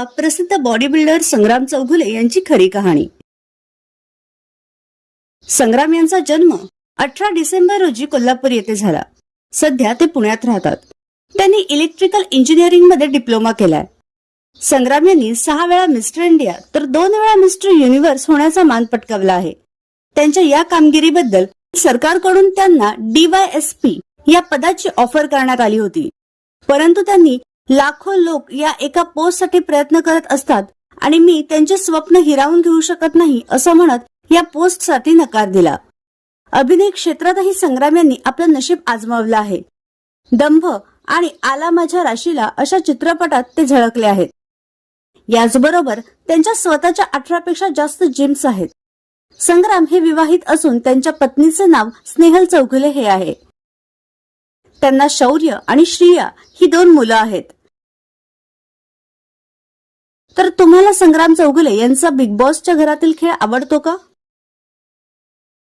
ऐका प्रसिद्ध body builder संग्राम चौघुले यांची खरी कहाणी. संग्राम यांचा जन्म अठरा डिसेंबर रोजी कोल्हापूर येथे झाला. सध्या ते पुण्यात राहतात. त्यांनी इलेक्ट्रिकल इंजिनिअरिंगमध्ये डिप्लोमा केलाय. संग्राम यांनी सहा वेळा मिस्टर इंडिया तर दोन वेळा मिस्टर युनिव्हर्स होण्याचा मान पटकावला आहे. त्यांच्या या कामगिरीबद्दल सरकारकडून त्यांना डीवायएसपी या पदाची ऑफर करण्यात आली होती. परंतु त्यांनी लाखो लोक या एका पोस्टसाठी प्रयत्न करत असतात आणि मी त्यांचे स्वप्न हिरावून घेऊ शकत नाही असं म्हणत या पोस्टसाठी नकार दिला. अभिनय क्षेत्रातही संग्राम यांनी आपलं नशीब आजमावलं आहे. दंभ आणि आला माझ्या राशीला अशा चित्रपटात ते झळकले आहेत. याचबरोबर त्यांच्या स्वतःच्या अठरापेक्षा जास्त जिम्स आहेत. संग्राम हे विवाहित असून त्यांच्या पत्नीचे नाव स्नेहल चौघुले हे आहे. त्यांना शौर्य आणि श्रिया ही दोन मुलं आहेत. तर तुम्हाला संग्राम चौगुले यांचा बिग बॉसच्या घरातील खेळ आवडतो का?